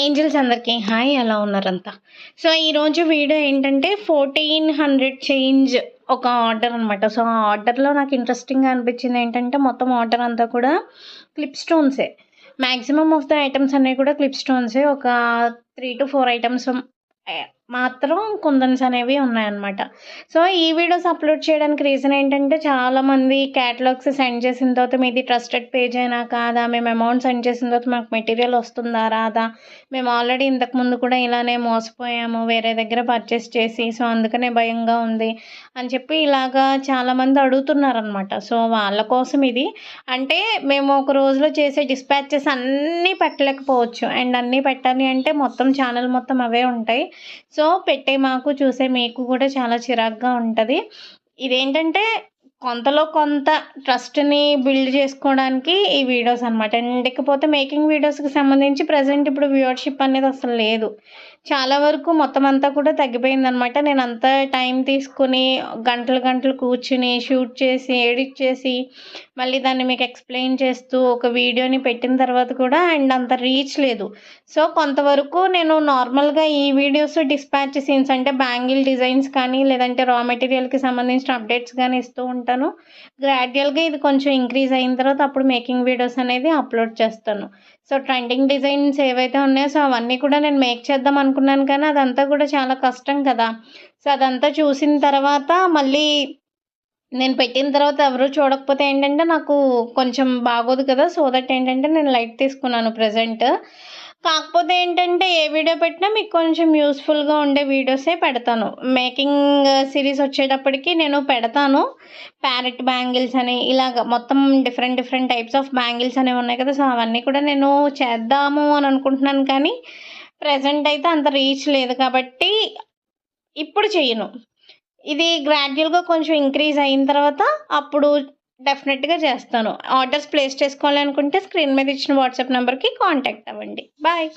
Angels అందరికీ. Hi ఎలా ఉన్నారంతా? సో ఈరోజు వీడియో ఏంటంటే ఫోర్టీన్ హండ్రెడ్ చేంజ్ ఒక ఆర్డర్ అనమాట సో ఆ ఆర్డర్లో నాకు ఇంట్రెస్టింగ్గా అనిపించింది ఏంటంటే మొత్తం ఆర్డర్ అంతా కూడా క్లిప్ స్టోన్సే మ్యాక్సిమమ్ ఆఫ్ ద ఐటమ్స్ అనేవి కూడా క్లిప్ స్టోన్సే ఒక త్రీ టు ఫోర్ ఐటమ్స్ మాత్రం కుందన్స్ అనేవి ఉన్నాయన్నమాట. సో ఈ వీడియోస్ అప్లోడ్ చేయడానికి రీజన్ ఏంటంటే చాలామంది క్యాటలాగ్స్ సెండ్ చేసిన తర్వాత మీది ట్రస్టెడ్ పేజ్ అయినా కాదా మేము అమౌంట్ సెండ్ చేసిన తర్వాత మాకు మెటీరియల్ వస్తుందా రాదా మేము ఆల్రెడీ ఇంతకుముందు కూడా ఇలానే మోసపోయాము వేరే దగ్గర పర్చేస్ చేసి సో అందుకనే భయంగా ఉంది అని చెప్పి ఇలాగా చాలామంది అడుగుతున్నారనమాట సో వాళ్ళ కోసం ఇది. అంటే మేము ఒక రోజులో చేసే డిస్పాచెస్ అన్నీ పెట్టలేకపోవచ్చు. అండ్ అన్నీ పెట్టాలి అంటే మొత్తం ఛానల్ మొత్తం అవే ఉంటాయి. సో పెట్టే మాకు చూసే మీకు కూడా చాలా చిరాకుగా ఉంటుంది. ఇదేంటంటే కొంతలో కొంత ట్రస్ట్ని బిల్డ్ చేసుకోవడానికి ఈ వీడియోస్ అనమాట అండ్ ఇకపోతే మేకింగ్ వీడియోస్కి సంబంధించి ప్రజెంట్ ఇప్పుడు వ్యూవర్షిప్ అనేది అసలు లేదు. చాలా వరకు మొత్తం అంతా కూడా తగ్గిపోయింది అనమాట నేను అంత టైం తీసుకుని గంటలు గంటలు కూర్చుని షూట్ చేసి ఎడిట్ చేసి మళ్ళీ దాన్ని మీకు ఎక్స్ప్లెయిన్ చేస్తూ ఒక వీడియోని పెట్టిన తర్వాత కూడా అండ్ అంత రీచ్ లేదు. సో కొంతవరకు నేను నార్మల్గా ఈ వీడియోస్ డిస్పాచ్ సీన్స్ అంటే బ్యాంగిల్ డిజైన్స్ కానీ లేదంటే రా మెటీరియల్కి సంబంధించిన అప్డేట్స్ కానీ ఇస్తూ ఉంటాను గ్రాడ్యువల్గా ఇది కొంచెం ఇంక్రీజ్ అయిన తర్వాత అప్పుడు మేకింగ్ వీడియోస్ అనేది అప్లోడ్ చేస్తాను. సో ట్రెండింగ్ డిజైన్స్ ఏవైతే ఉన్నాయో సో అవన్నీ కూడా నేను మేక్ చేద్దాం అనుకున్నాను కానీ అదంతా కూడా చాలా కష్టం కదా. సో అదంతా చూసిన తర్వాత మళ్ళీ నేను పెట్టిన తర్వాత ఎవరు చూడకపోతే ఏంటంటే నాకు కొంచెం బాగోదు కదా. సో దట్ ఏంటంటే నేను లైట్ తీసుకున్నాను ప్రజెంట్ కాకపోతే ఏంటంటే ఏ వీడియో పెట్టినా మీకు కొంచెం యూస్ఫుల్గా ఉండే వీడియోసే పెడతాను. మేకింగ్ సిరీస్ వచ్చేటప్పటికి నేను పెడతాను. ప్యారెట్ బ్యాంగిల్స్ అని ఇలాగ మొత్తం different different types of bangles అనేవి ఉన్నాయి కదా సో అవన్నీ కూడా నేను చేద్దాము అని అనుకుంటున్నాను కానీ ప్రజెంట్ అయితే అంత రీచ్ లేదు కాబట్టి ఇప్పుడు చేయను ఇది గ్రాడ్యువల్గా కొంచెం ఇంక్రీజ్ అయిన తర్వాత అప్పుడు డెఫినెట్గా చేస్తాను. ఆర్డర్స్ ప్లేస్ చేసుకోవాలనుకుంటే స్క్రీన్ మీద ఇచ్చిన వాట్సాప్ నెంబర్కి కాంటాక్ట్ అవ్వండి. బాయ్